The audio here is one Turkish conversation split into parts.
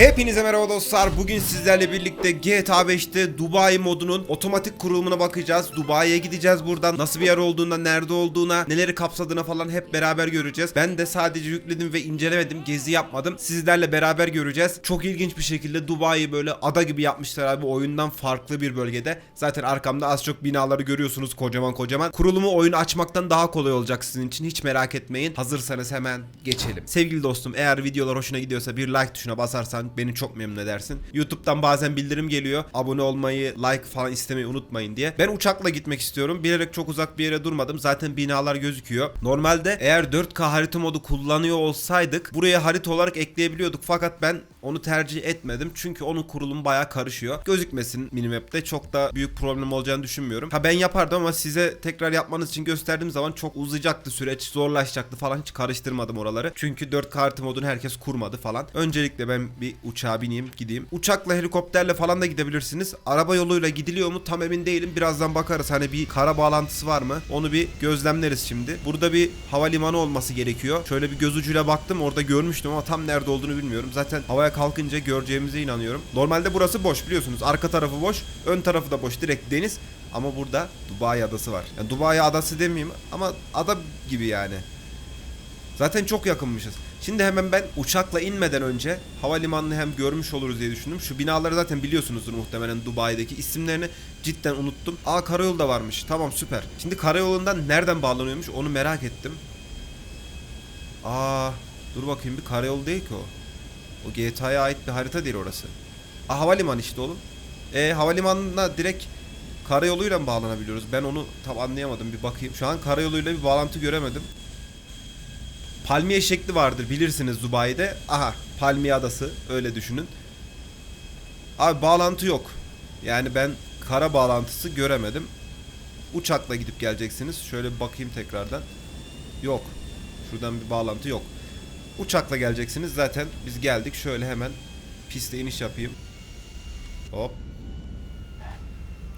Hepinize merhaba dostlar. Bugün sizlerle birlikte GTA 5'te Dubai modunun otomatik kurulumuna bakacağız. Dubai'ye gideceğiz buradan. Nasıl bir yer olduğuna, nerede olduğuna, neleri kapsadığına falan hep beraber göreceğiz. Ben de sadece yükledim ve incelemedim. Gezi yapmadım. Sizlerle beraber göreceğiz. Çok ilginç bir şekilde Dubai'yi böyle ada gibi yapmışlar abi. Oyundan farklı bir bölgede. Zaten arkamda az çok binaları görüyorsunuz kocaman kocaman. Kurulumu oyunu açmaktan daha kolay olacak sizin için. Hiç merak etmeyin. Hazırsanız hemen geçelim. Sevgili dostum eğer videolar hoşuna gidiyorsa bir like tuşuna basarsan beni çok memnun edersin. YouTube'dan bazen bildirim geliyor. Abone olmayı, like falan istemeyi unutmayın diye. Ben uçakla gitmek istiyorum. Bilerek çok uzak bir yere durmadım. Zaten binalar gözüküyor. Normalde eğer 4K harita modu kullanıyor olsaydık buraya harita olarak ekleyebiliyorduk. Fakat ben onu tercih etmedim. Çünkü onun kurulumu bayağı karışıyor. Gözükmesin minimap'te. Çok da büyük problem olacağını düşünmüyorum. Ha ben yapardım ama size tekrar yapmanız için gösterdiğim zaman çok uzayacaktı süreç. Zorlaşacaktı falan. Hiç karıştırmadım oraları. Çünkü 4K harita modunu herkes kurmadı falan. Öncelikle ben bir uçağa bineyim gideyim. Uçakla helikopterle falan da gidebilirsiniz. Araba yoluyla gidiliyor mu tam emin değilim. Birazdan bakarız. Hani bir kara bağlantısı var mı? Onu bir gözlemleriz şimdi. Burada bir havalimanı olması gerekiyor. Şöyle bir göz ucuyla baktım. Orada görmüştüm ama tam nerede olduğunu bilmiyorum. Zaten havaya kalkınca göreceğimize inanıyorum. Normalde burası boş biliyorsunuz. Arka tarafı boş. Ön tarafı da boş. Direkt deniz. Ama burada Dubai adası var. Yani Dubai adası demeyeyim ama ada gibi yani. Zaten çok yakınmışız. Şimdi hemen ben uçakla inmeden önce havalimanını hem görmüş oluruz diye düşündüm. Şu binaları zaten biliyorsunuzdur muhtemelen Dubai'deki isimlerini cidden unuttum. Aa karayolu da varmış. Tamam süper. Şimdi karayolundan nereden bağlanıyormuş onu merak ettim. Aa dur bakayım bir karayolu değil ki o. O GTA'ya ait bir harita değil orası. Aa havalimanı işte oğlum. E havalimanına direkt karayoluyla mı bağlanabiliyoruz? Ben onu tam anlayamadım bir bakayım. Şu an karayoluyla bir bağlantı göremedim. Palmiye şekli vardır bilirsiniz Dubai'de. Aha Palmiye adası öyle düşünün. Abi bağlantı yok. Yani ben kara bağlantısı göremedim. Uçakla gidip geleceksiniz. Şöyle bir bakayım tekrardan. Yok. Şuradan bir bağlantı yok. Uçakla geleceksiniz. Zaten biz geldik. Şöyle hemen piste iniş yapayım. Hop.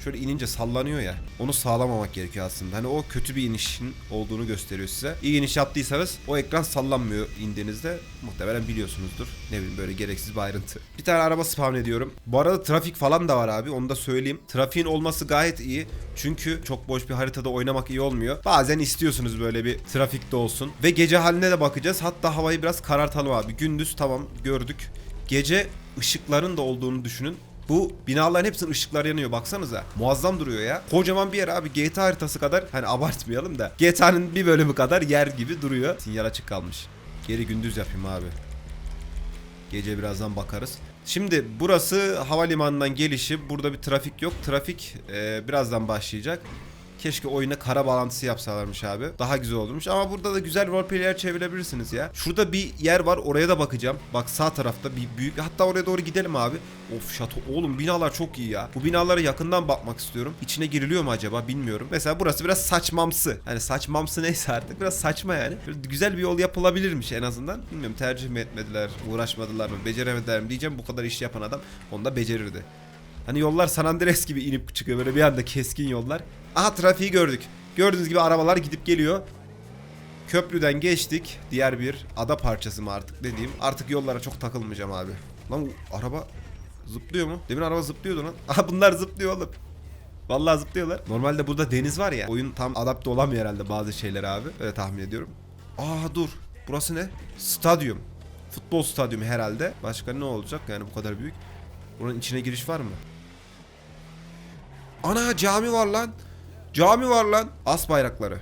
Şöyle inince sallanıyor ya. Onu sağlamamak gerekiyor aslında. Hani o kötü bir inişin olduğunu gösteriyor size. İyi iniş yaptıysanız o ekran sallanmıyor indiğinizde. Muhtemelen biliyorsunuzdur. Ne bileyim böyle gereksiz bir ayrıntı. Bir tane araba spawn ediyorum. Bu arada trafik falan da var abi. Onu da söyleyeyim. Trafiğin olması gayet iyi. Çünkü çok boş bir haritada oynamak iyi olmuyor. Bazen istiyorsunuz böyle bir trafikte olsun. Ve gece haline de bakacağız. Hatta havayı biraz karartalım abi. Gündüz tamam gördük. Gece ışıkların da olduğunu düşünün. Bu binaların hepsinin ışıklar yanıyor baksanıza. Muazzam duruyor ya. Kocaman bir yer abi. GTA haritası kadar hani abartmayalım da. GTA'nın bir bölümü kadar yer gibi duruyor. Sinyal açık kalmış. Geri gündüz yapayım abi. Gece birazdan bakarız. Şimdi burası havalimanından gelişi. Burada bir trafik yok. Trafik e, birazdan başlayacak. Keşke oyuna kara bağlantısı yapsalarmış abi. Daha güzel olurmuş. Ama burada da güzel roleplay'ler çevirebilirsiniz ya. Şurada bir yer var. Oraya da bakacağım. Bak sağ tarafta bir büyük. Hatta oraya doğru gidelim abi. Of şato. Oğlum binalar çok iyi ya. Bu binalara yakından bakmak istiyorum. İçine giriliyor mu acaba bilmiyorum. Mesela burası biraz saçmamsı. Hani saçmamsı neyse artık biraz saçma yani. Böyle güzel bir yol yapılabilirmiş en azından. Bilmiyorum tercih mi etmediler, uğraşmadılar mı, beceremediler mi diyeceğim. Bu kadar iş yapan adam onu da becerirdi. Hani yollar San Andreas gibi inip çıkıyor böyle bir anda keskin yollar. Aha trafiği gördük. Gördüğünüz gibi arabalar gidip geliyor. Köprüden geçtik. Diğer bir ada parçası mı artık dediğim. Artık yollara çok takılmayacağım abi. Lan araba zıplıyor mu? Demin araba zıplıyordu lan. Aha bunlar zıplıyor oğlum. Vallahi zıplıyorlar. Normalde burada deniz var ya. Oyun tam adapte olamıyor herhalde bazı şeyler abi. Öyle tahmin ediyorum. Aa dur. Burası ne? Stadyum. Futbol stadyumu herhalde. Başka ne olacak yani bu kadar büyük? Buranın içine giriş var mı? Ana cami var lan. Cami var lan. As bayrakları.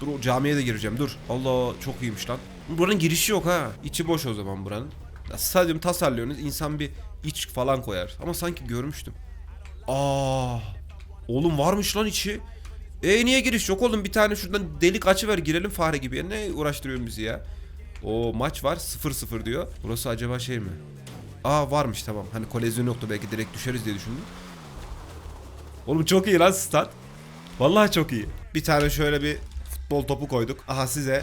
Dur o camiye de gireceğim dur. Allah çok iyiymiş lan. Buranın girişi yok ha. İçi boş o zaman buranın. Ya, stadyum tasarlıyorsunuz insan bir iç falan koyar. Ama sanki görmüştüm. Aa, oğlum varmış lan içi. E niye giriş yok oğlum bir tane şuradan delik açıver girelim fare gibi. Ne uğraştırıyorsun bizi ya? O maç var 0-0 diyor. Burası acaba şey mi? Aa varmış tamam. Hani kolezyon yoktu belki direkt düşeriz diye düşündüm. Oğlum çok iyi lan stat. Vallahi çok iyi. Bir tane şöyle bir futbol topu koyduk. Aha size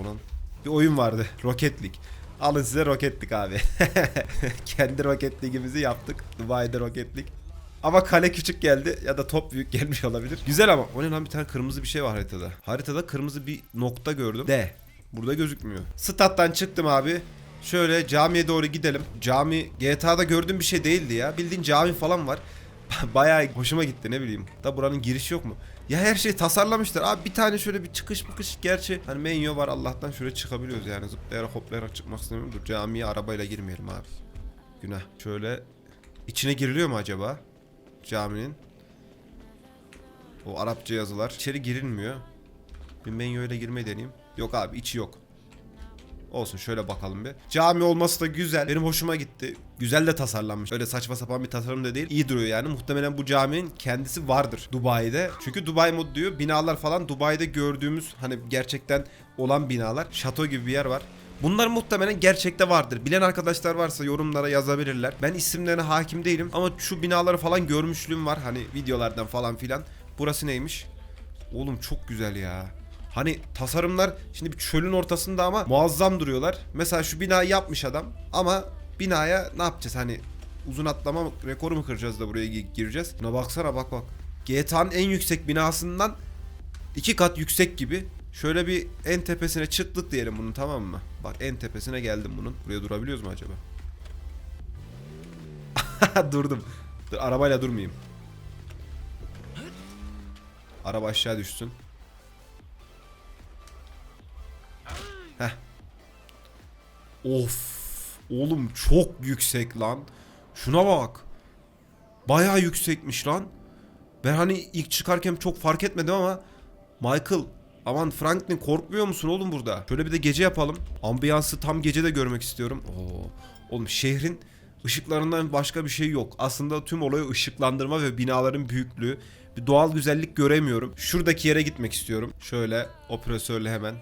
onun bir oyun vardı. Rocket League. Alın size Rocket League abi. Kendi Rocket League'imizi yaptık. Dubai'de Rocket League. Ama kale küçük geldi ya da top büyük gelmiş olabilir. Güzel ama. O ne lan bir tane kırmızı bir şey var haritada. Haritada kırmızı bir nokta gördüm. De. Burada gözükmüyor. Stat'tan çıktım abi. Şöyle camiye doğru gidelim. Cami GTA'da gördüğüm bir şey değildi ya. Bildiğin cami falan var. Bayağı hoşuma gitti ne bileyim. Da buranın girişi yok mu? Ya her şey tasarlamışlar. Abi bir tane şöyle bir çıkış mıkış gerçi hani menyo var Allah'tan şöyle çıkabiliyoruz yani. Zıplayarak hoplayarak çıkmak istemiyorum. Dur camiye arabayla girmeyelim abi. Günah. Şöyle içine giriliyor mu acaba? Caminin. O Arapça yazılar. İçeri girilmiyor. Bir menyo ile girmeyi deneyeyim. Yok abi içi yok. Olsun şöyle bakalım bir. Cami olması da güzel. Benim hoşuma gitti. Güzel de tasarlanmış. Öyle saçma sapan bir tasarım da değil. İyi duruyor yani. Muhtemelen bu caminin kendisi vardır Dubai'de. Çünkü Dubai mod diyor. Binalar falan Dubai'de gördüğümüz hani gerçekten olan binalar. Şato gibi bir yer var. Bunlar muhtemelen gerçekte vardır. Bilen arkadaşlar varsa yorumlara yazabilirler. Ben isimlerine hakim değilim ama şu binaları falan görmüşlüğüm var. Hani videolardan falan filan. Burası neymiş? Oğlum çok güzel ya. Hani tasarımlar şimdi bir çölün ortasında ama muazzam duruyorlar. Mesela şu binayı yapmış adam ama binaya ne yapacağız hani uzun atlama rekoru mu kıracağız da buraya gi- gireceğiz. Buna baksana bak bak. GTA'nın en yüksek binasından iki kat yüksek gibi. Şöyle bir en tepesine çıktık diyelim bunun tamam mı? Bak en tepesine geldim bunun. Buraya durabiliyoruz mu acaba? Durdum. Dur, arabayla durmayayım. Araba aşağı düşsün. Of. Oğlum çok yüksek lan. Şuna bak. Bayağı yüksekmiş lan. Ben hani ilk çıkarken çok fark etmedim ama Michael aman Franklin korkmuyor musun oğlum burada? Şöyle bir de gece yapalım. Ambiyansı tam gece de görmek istiyorum. Oo. Oğlum şehrin ışıklarından başka bir şey yok. Aslında tüm olayı ışıklandırma ve binaların büyüklüğü. Bir doğal güzellik göremiyorum. Şuradaki yere gitmek istiyorum. Şöyle operatörle hemen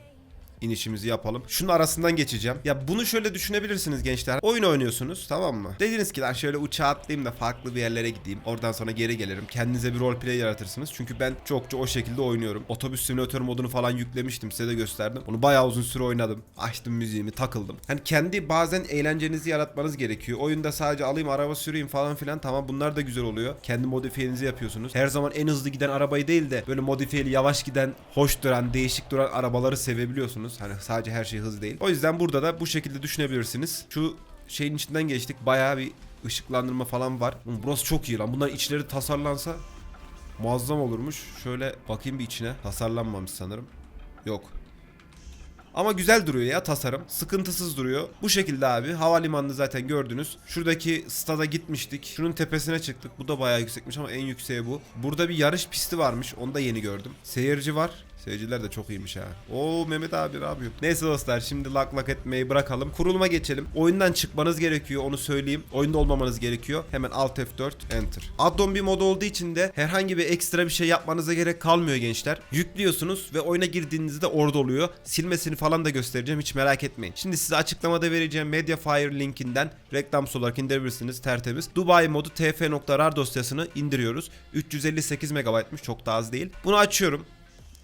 inişimizi yapalım. Şunun arasından geçeceğim. Ya bunu şöyle düşünebilirsiniz gençler. Oyun oynuyorsunuz tamam mı? Dediniz ki lan şöyle uçağa atlayayım da farklı bir yerlere gideyim. Oradan sonra geri gelirim. Kendinize bir roleplay yaratırsınız. Çünkü ben çokça o şekilde oynuyorum. Otobüs simülatör modunu falan yüklemiştim. Size de gösterdim. Onu bayağı uzun süre oynadım. Açtım müziğimi takıldım. Hani kendi bazen eğlencenizi yaratmanız gerekiyor. Oyunda sadece alayım araba süreyim falan filan. Tamam bunlar da güzel oluyor. Kendi modifiyenizi yapıyorsunuz. Her zaman en hızlı giden arabayı değil de böyle modifiyeli yavaş giden, hoş duran, değişik duran arabaları sevebiliyorsunuz. Hani sadece her şey hız değil. O yüzden burada da bu şekilde düşünebilirsiniz. Şu şeyin içinden geçtik. Bayağı bir ışıklandırma falan var. Burası çok iyi lan. Bunların içleri tasarlansa muazzam olurmuş. Şöyle bakayım bir içine. Tasarlanmamış sanırım. Yok. Ama güzel duruyor ya tasarım. Sıkıntısız duruyor. Bu şekilde abi. Havalimanını zaten gördünüz. Şuradaki stada gitmiştik. Şunun tepesine çıktık. Bu da bayağı yüksekmiş ama en yükseği bu. Burada bir yarış pisti varmış. Onu da yeni gördüm. Seyirci var. Seyirciler de çok iyiymiş ha. Oo Mehmet abi ne yapıyor? Neyse dostlar şimdi lak lak etmeyi bırakalım. Kuruluma geçelim. Oyundan çıkmanız gerekiyor onu söyleyeyim. Oyunda olmamanız gerekiyor. Hemen Alt F4 Enter. Addon bir mod olduğu için de herhangi bir ekstra bir şey yapmanıza gerek kalmıyor gençler. Yüklüyorsunuz ve oyuna girdiğinizde orada oluyor. Silmesini falan da göstereceğim hiç merak etmeyin. Şimdi size açıklamada vereceğim Mediafire linkinden reklamsız olarak indirebilirsiniz tertemiz. Dubai modu tf.rar dosyasını indiriyoruz. 358 MB'mış çok da az değil. Bunu açıyorum.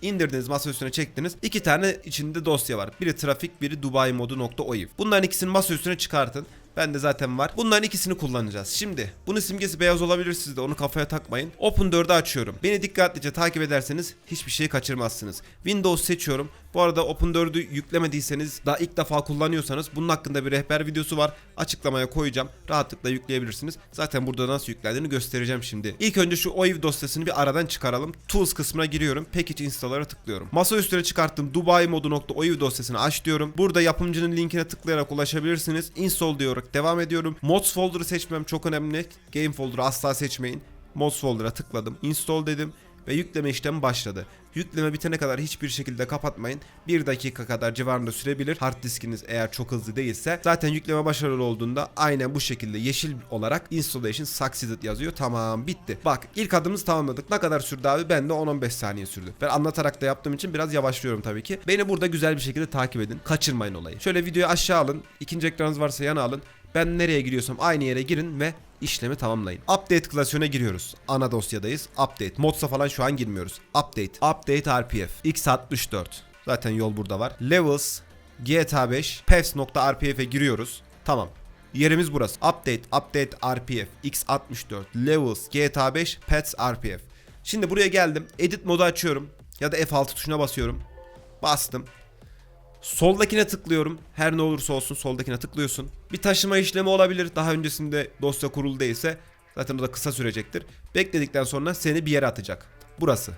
İndirdiniz masa üstüne çektiniz. İki tane içinde dosya var. Biri trafik, biri Dubai modu.oiv. Bunların ikisini masa üstüne çıkartın. Bende zaten var. Bunların ikisini kullanacağız. Şimdi bunun simgesi beyaz olabilir sizde onu kafaya takmayın. Open 4'ü açıyorum. Beni dikkatlice takip ederseniz hiçbir şey kaçırmazsınız. Windows seçiyorum. Bu arada Open 4'ü yüklemediyseniz daha ilk defa kullanıyorsanız bunun hakkında bir rehber videosu var. Açıklamaya koyacağım. Rahatlıkla yükleyebilirsiniz. Zaten burada nasıl yüklendiğini göstereceğim şimdi. İlk önce şu OIV dosyasını bir aradan çıkaralım. Tools kısmına giriyorum. Package install'a tıklıyorum. Masa üstüne çıkarttığım Dubai modu.oiv dosyasını aç diyorum. Burada yapımcının linkine tıklayarak ulaşabilirsiniz. Install diyorum. Devam ediyorum. Mods folder'ı seçmem çok önemli. Game folder'ı asla seçmeyin. Mods folder'a tıkladım. Install dedim ve yükleme işlemi başladı. Yükleme bitene kadar hiçbir şekilde kapatmayın. 1 dakika kadar civarında sürebilir. Hard diskiniz eğer çok hızlı değilse. Zaten yükleme başarılı olduğunda aynen bu şekilde yeşil olarak installation succeeded yazıyor. Tamam bitti. Bak ilk adımımızı tamamladık. Ne kadar sürdü abi? Ben de 10-15 saniye sürdü. Ben anlatarak da yaptığım için biraz yavaşlıyorum tabii ki. Beni burada güzel bir şekilde takip edin. Kaçırmayın olayı. Şöyle videoyu aşağı alın. İkinci ekranınız varsa yana alın. Ben nereye giriyorsam aynı yere girin ve işlemi tamamlayın. Update klasörüne giriyoruz. Ana dosyadayız. Update. Modsa falan şu an girmiyoruz. Update. Update RPF. X64. Zaten yol burada var. Levels. GTA 5. Pefs.rpf'e giriyoruz. Tamam. Yerimiz burası. Update, update RPF, X64, Levels, GTA 5, Pets RPF. Şimdi buraya geldim. Edit modu açıyorum. Ya da F6 tuşuna basıyorum. Bastım. Soldakine tıklıyorum. Her ne olursa olsun soldakine tıklıyorsun. Bir taşıma işlemi olabilir. Daha öncesinde dosya kurulu değilse zaten o da kısa sürecektir. Bekledikten sonra seni bir yere atacak. Burası.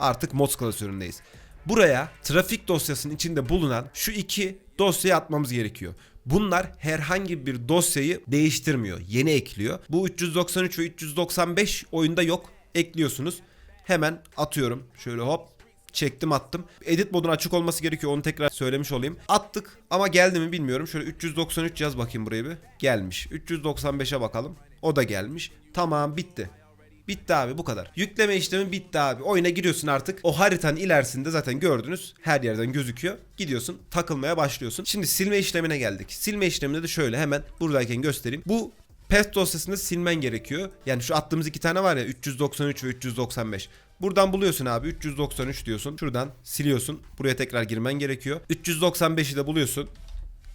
Artık mods klasöründeyiz. Buraya trafik dosyasının içinde bulunan şu iki dosyayı atmamız gerekiyor. Bunlar herhangi bir dosyayı değiştirmiyor. Yeni ekliyor. Bu 393 ve 395 oyunda yok. Ekliyorsunuz. Hemen atıyorum. Şöyle hop çektim attım. Edit modun açık olması gerekiyor. Onu tekrar söylemiş olayım. Attık ama geldi mi bilmiyorum. Şöyle 393 yaz bakayım buraya bir. Gelmiş. 395'e bakalım. O da gelmiş. Tamam bitti. Bitti abi bu kadar. Yükleme işlemi bitti abi. Oyuna giriyorsun artık. O haritanın ilerisinde zaten gördünüz. Her yerden gözüküyor. Gidiyorsun takılmaya başlıyorsun. Şimdi silme işlemine geldik. Silme işleminde de şöyle hemen buradayken göstereyim. Bu PET dosyasını silmen gerekiyor. Yani şu attığımız iki tane var ya 393 ve 395. Buradan buluyorsun abi 393 diyorsun. Şuradan siliyorsun. Buraya tekrar girmen gerekiyor. 395'i de buluyorsun.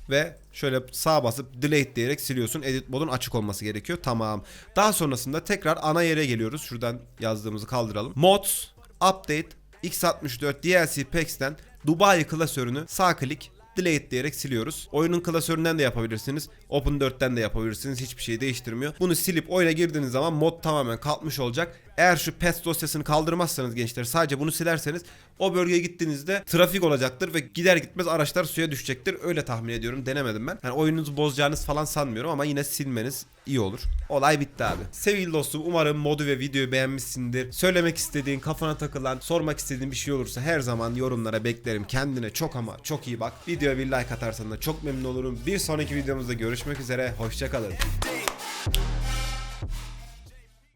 Ve şöyle sağa basıp delete diyerek siliyorsun. Edit modun açık olması gerekiyor. Tamam. Daha sonrasında tekrar ana yere geliyoruz. Şuradan yazdığımızı kaldıralım. Mods, update, x64 DLC Packs'ten Dubai klasörünü sağ klik delete diyerek siliyoruz. Oyunun klasöründen de yapabilirsiniz. Open 4'ten de yapabilirsiniz. Hiçbir şey değiştirmiyor. Bunu silip oyuna girdiğiniz zaman mod tamamen kalkmış olacak. Eğer şu pets dosyasını kaldırmazsanız gençler sadece bunu silerseniz o bölgeye gittiğinizde trafik olacaktır ve gider gitmez araçlar suya düşecektir. Öyle tahmin ediyorum. Denemedim ben. Yani oyununuzu bozacağınız falan sanmıyorum ama yine silmeniz iyi olur. Olay bitti abi. Sevgili dostum umarım modu ve videoyu beğenmişsindir. Söylemek istediğin, kafana takılan, sormak istediğin bir şey olursa her zaman yorumlara beklerim. Kendine çok ama çok iyi bak. Videoya bir like atarsan da çok memnun olurum. Bir sonraki videomuzda görüşmek üzere. Hoşçakalın.